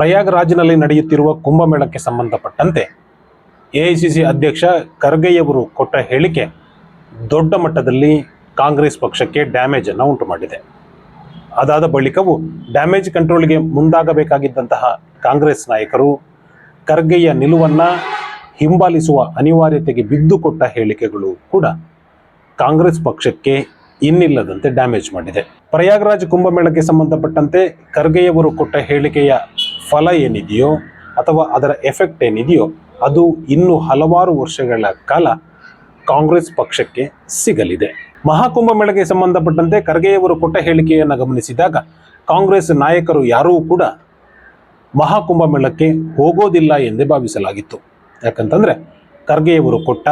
ಪ್ರಯಾಗ್ರಾಜ್ನಲ್ಲಿ ನಡೆಯುತ್ತಿರುವ ಕುಂಭಮೇಳಕ್ಕೆ ಸಂಬಂಧಪಟ್ಟಂತೆ ಎಐಸಿಸಿ ಅಧ್ಯಕ್ಷ ಖರ್ಗೆಯವರು ಕೊಟ್ಟ ಹೇಳಿಕೆ ದೊಡ್ಡ ಮಟ್ಟದಲ್ಲಿ ಕಾಂಗ್ರೆಸ್ ಪಕ್ಷಕ್ಕೆ ಡ್ಯಾಮೇಜ್ ಅನ್ನು ಉಂಟು ಮಾಡಿದೆ ಅದಾದ ಬಳಿಕವೂ ಡ್ಯಾಮೇಜ್ ಕಂಟ್ರೋಲ್ಗೆ ಮುಂದಾಗಬೇಕಾಗಿದ್ದಂತಹ ಕಾಂಗ್ರೆಸ್ ನಾಯಕರು ಖರ್ಗೆಯ ನಿಲುವನ್ನ ಹಿಂಬಾಲಿಸುವ ಅನಿವಾರ್ಯತೆಗೆ ಬಿದ್ದು ಕೊಟ್ಟ ಹೇಳಿಕೆಗಳು ಕೂಡ ಕಾಂಗ್ರೆಸ್ ಪಕ್ಷಕ್ಕೆ ಇನ್ನಿಲ್ಲದಂತೆ ಡ್ಯಾಮೇಜ್ ಮಾಡಿದೆ. ಪ್ರಯಾಗ್ರಾಜ್ ಕುಂಭಮೇಳಕ್ಕೆ ಸಂಬಂಧಪಟ್ಟಂತೆ ಖರ್ಗೆಯವರು ಕೊಟ್ಟ ಹೇಳಿಕೆಯ ಫಲ ಏನಿದೆಯೋ ಅಥವಾ ಅದರ ಎಫೆಕ್ಟ್ ಏನಿದೆಯೋ ಅದು ಇನ್ನು ಹಲವಾರು ವರ್ಷಗಳ ಕಾಲ ಕಾಂಗ್ರೆಸ್ ಪಕ್ಷಕ್ಕೆ ಸಿಗಲಿದೆ. ಮಹಾಕುಂಭ ಮೇಳಕ್ಕೆ ಸಂಬಂಧಪಟ್ಟಂತೆ ಖರ್ಗೆಯವರು ಕೊಟ್ಟ ಹೇಳಿಕೆಯನ್ನು ಗಮನಿಸಿದಾಗ ಕಾಂಗ್ರೆಸ್ ನಾಯಕರು ಯಾರೂ ಕೂಡ ಮಹಾಕುಂಭ ಮೇಳಕ್ಕೆ ಹೋಗೋದಿಲ್ಲ ಎಂದೇ ಭಾವಿಸಲಾಗಿತ್ತು. ಯಾಕಂತಂದ್ರೆ ಖರ್ಗೆಯವರು ಕೊಟ್ಟ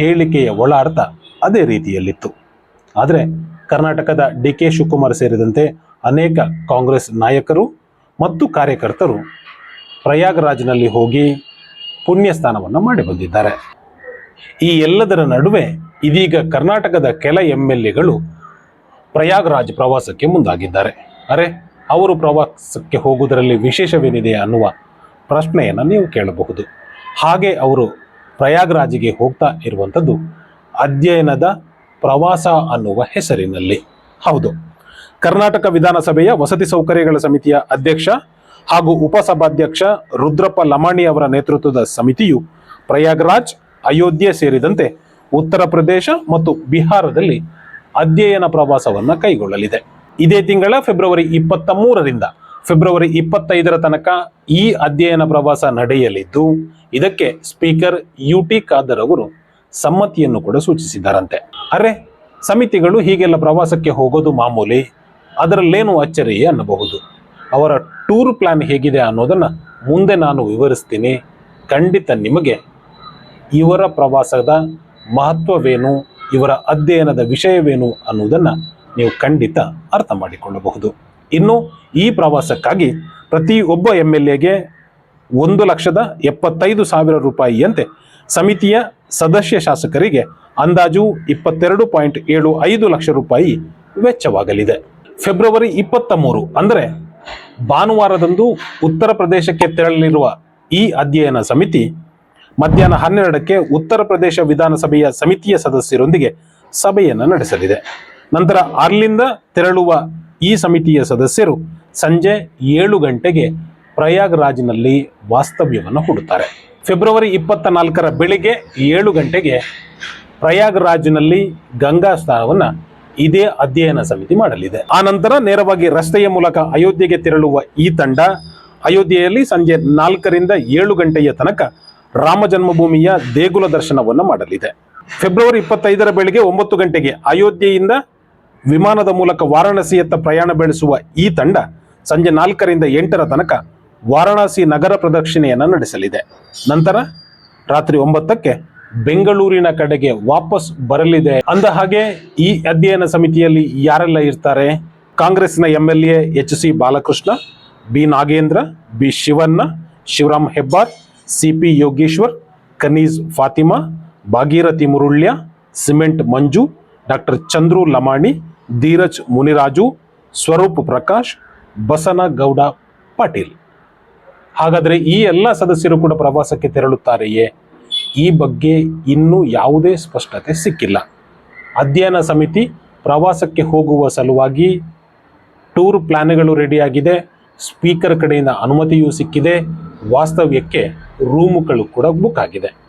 ಹೇಳಿಕೆಯ ಒಳ ಅರ್ಥ ಅದೇ ರೀತಿಯಲ್ಲಿತ್ತು. ಆದರೆ ಕರ್ನಾಟಕದ ಡಿ ಕೆ ಶಿವಕುಮಾರ್ ಸೇರಿದಂತೆ ಅನೇಕ ಕಾಂಗ್ರೆಸ್ ನಾಯಕರು ಮತ್ತು ಕಾರ್ಯಕರ್ತರು ಪ್ರಯಾಗರಾಜ್ನಲ್ಲಿ ಹೋಗಿ ಪುಣ್ಯ ಸ್ನಾನವನ್ನು ಮಾಡಿ ಬಂದಿದ್ದಾರೆ. ಈ ಎಲ್ಲದರ ನಡುವೆ ಇದೀಗ ಕರ್ನಾಟಕದ ಕೆಲ ಎಂ ಎಲ್ ಎಗಳು ಪ್ರಯಾಗರಾಜ್ ಪ್ರವಾಸಕ್ಕೆ ಮುಂದಾಗಿದ್ದಾರೆ. ಅರೆ, ಅವರು ಪ್ರವಾಸಕ್ಕೆ ಹೋಗುವುದರಲ್ಲಿ ವಿಶೇಷವೇನಿದೆ ಅನ್ನುವ ಪ್ರಶ್ನೆಯನ್ನು ನೀವು ಕೇಳಬಹುದು. ಹಾಗೆ ಅವರು ಪ್ರಯಾಗರಾಜಿಗೆ ಹೋಗ್ತಾ ಇರುವಂಥದ್ದು ಅಧ್ಯಯನದ ಪ್ರವಾಸ ಅನ್ನುವ ಹೆಸರಿನಲ್ಲಿ. ಹೌದು. ಕರ್ನಾಟಕ ವಿಧಾನಸಭೆಯ ವಸತಿ ಸೌಕರ್ಯಗಳ ಸಮಿತಿಯ ಅಧ್ಯಕ್ಷ ಹಾಗೂ ಉಪಸಭಾಧ್ಯಕ್ಷ ರುದ್ರಪ್ಪ ಲಮಾಣಿ ಅವರ ನೇತೃತ್ವದ ಸಮಿತಿಯು ಪ್ರಯಾಗ್ರಾಜ್, ಅಯೋಧ್ಯೆ ಸೇರಿದಂತೆ ಉತ್ತರ ಪ್ರದೇಶ ಮತ್ತು ಬಿಹಾರದಲ್ಲಿ ಅಧ್ಯಯನ ಪ್ರವಾಸವನ್ನು ಕೈಗೊಳ್ಳಲಿದೆ. ಇದೇ ತಿಂಗಳ ಫೆಬ್ರವರಿ ಇಪ್ಪತ್ತ ಮೂರರಿಂದ ಫೆಬ್ರವರಿ ಇಪ್ಪತ್ತೈದರ ತನಕ ಈ ಅಧ್ಯಯನ ಪ್ರವಾಸ ನಡೆಯಲಿದ್ದು, ಇದಕ್ಕೆ ಸ್ಪೀಕರ್ ಯು ಟಿ ಖಾದರ್ ಅವರು ಸಮ್ಮತಿಯನ್ನು ಕೂಡ ಸೂಚಿಸಿದ್ದಾರಂತೆ ಅರೆ, ಸಮಿತಿಗಳು ಹೀಗೆಲ್ಲ ಪ್ರವಾಸಕ್ಕೆ ಹೋಗೋದು ಮಾಮೂಲಿ? ಅದರಲ್ಲೇನು ಅಚ್ಚರಿ ಅನ್ನಬಹುದು? ಅವರ ಟೂರ್ ಪ್ಲಾನ್ ಹೇಗಿದೆ ಅನ್ನೋದನ್ನು ಮುಂದೆ ನಾನು ವಿವರಿಸ್ತೀನಿ. ಖಂಡಿತ ನಿಮಗೆ ಇವರ ಪ್ರವಾಸದ ಮಹತ್ವವೇನು, ಇವರ ಅಧ್ಯಯನದ ವಿಷಯವೇನು ಅನ್ನುವುದನ್ನು ನೀವು ಖಂಡಿತ ಅರ್ಥ ಮಾಡಿಕೊಳ್ಳಬಹುದು. ಇನ್ನು ಈ ಪ್ರವಾಸಕ್ಕಾಗಿ ಪ್ರತಿ ಒಬ್ಬ ಎಂ ಎಲ್ ಎಗೆ ಒಂದು ಲಕ್ಷದ ಎಪ್ಪತ್ತೈದು ಸಾವಿರ ರೂಪಾಯಿಯಂತೆ ಸಮಿತಿಯ ಸದಸ್ಯ ಶಾಸಕರಿಗೆ ಅಂದಾಜು ಇಪ್ಪತ್ತೆರಡು ಪಾಯಿಂಟ್ ಏಳು ಐದು ಲಕ್ಷ ರೂಪಾಯಿ ವೆಚ್ಚವಾಗಲಿದೆ. ಫೆಬ್ರವರಿ ಇಪ್ಪತ್ತ ಮೂರು, ಅಂದರೆ ಭಾನುವಾರದಂದು ಉತ್ತರ ಪ್ರದೇಶಕ್ಕೆ ತೆರಳಲಿರುವ ಈ ಅಧ್ಯಯನ ಸಮಿತಿ ಮಧ್ಯಾಹ್ನ ಹನ್ನೆರಡಕ್ಕೆ ಉತ್ತರ ಪ್ರದೇಶ ವಿಧಾನಸಭೆಯ ಸಮಿತಿಯ ಸದಸ್ಯರೊಂದಿಗೆ ಸಭೆಯನ್ನು ನಡೆಸಲಿದೆ. ನಂತರ ಅಲ್ಲಿಂದ ತೆರಳುವ ಈ ಸಮಿತಿಯ ಸದಸ್ಯರು ಸಂಜೆ ಏಳು ಗಂಟೆಗೆ ಪ್ರಯಾಗ್ರಾಜ್ನಲ್ಲಿ ವಾಸ್ತವ್ಯವನ್ನು ಹೂಡುತ್ತಾರೆ. ಫೆಬ್ರವರಿ ಇಪ್ಪತ್ತ ನಾಲ್ಕರ ಬೆಳಿಗ್ಗೆ ಏಳು ಗಂಟೆಗೆ ಪ್ರಯಾಗ್ರಾಜ್ನಲ್ಲಿ ಗಂಗಾ ಸ್ನಾನವನ್ನು ಇದೇ ಅಧ್ಯಯನ ಸಮಿತಿ ಮಾಡಲಿದೆ. ಆ ನಂತರ ನೇರವಾಗಿ ರಸ್ತೆಯ ಮೂಲಕ ಅಯೋಧ್ಯೆಗೆ ತೆರಳುವ ಈ ತಂಡ ಅಯೋಧ್ಯೆಯಲ್ಲಿ ಸಂಜೆ ನಾಲ್ಕರಿಂದ ಏಳು ಗಂಟೆಯ ತನಕ ರಾಮ ಜನ್ಮಭೂಮಿಯ ದೇಗುಲ ದರ್ಶನವನ್ನು ಮಾಡಲಿದೆ. ಫೆಬ್ರವರಿ ಇಪ್ಪತ್ತೈದರ ಬೆಳಗ್ಗೆ ಒಂಬತ್ತು ಗಂಟೆಗೆ ಅಯೋಧ್ಯೆಯಿಂದ ವಿಮಾನದ ಮೂಲಕ ವಾರಾಣಸಿಯತ್ತ ಪ್ರಯಾಣ ಬೆಳೆಸುವ ಈ ತಂಡ ಸಂಜೆ ನಾಲ್ಕರಿಂದ ಎಂಟರ ತನಕ ವಾರಾಣಸಿ ನಗರ ಪ್ರದಕ್ಷಿಣೆಯನ್ನು ನಡೆಸಲಿದೆ. ನಂತರ ರಾತ್ರಿ ಒಂಬತ್ತಕ್ಕೆ ಬೆಂಗಳೂರಿನ ಕಡೆಗೆ ವಾಪಸ್ ಬರಲಿದೆ. ಅಂದ ಹಾಗೆ ಈ ಅಧ್ಯಯನ ಸಮಿತಿಯಲ್ಲಿ ಯಾರೆಲ್ಲ ಇರ್ತಾರೆ? ಕಾಂಗ್ರೆಸ್ನ M L A H C Balakrishna, B Nagendra, B Shivanna, Shivaram Hebbar, C P Yogeshwar Kaneez Fatima, Bhagirathi Murulya, cement Manju, doctor Chandru Lamani, Dheeraj Muniraju, Swaroop Prakash Basanagouda Patil. ಹಾಗಾದರೆ ಈ ಎಲ್ಲ ಸದಸ್ಯರು ಕೂಡ ಪ್ರವಾಸಕ್ಕೆ ತೆರಳುತ್ತಾರೆಯೇ? ಈ ಬಗ್ಗೆ ಇನ್ನೂ ಯಾವುದೇ ಸ್ಪಷ್ಟತೆ ಸಿಕ್ಕಿಲ್ಲ. ಅಧ್ಯಯನ ಸಮಿತಿ ಪ್ರವಾಸಕ್ಕೆ ಹೋಗುವ ಸಲುವಾಗಿ ಟೂರ್ ಪ್ಲ್ಯಾನ್ಗಳು ರೆಡಿಯಾಗಿದೆ. ಸ್ಪೀಕರ್ ಕಡೆಯಿಂದ ಅನುಮತಿಯೂ ಸಿಕ್ಕಿದೆ. ವಾಸ್ತವ್ಯಕ್ಕೆ ರೂಮುಗಳು ಕೂಡ ಬುಕ್ ಆಗಿದೆ.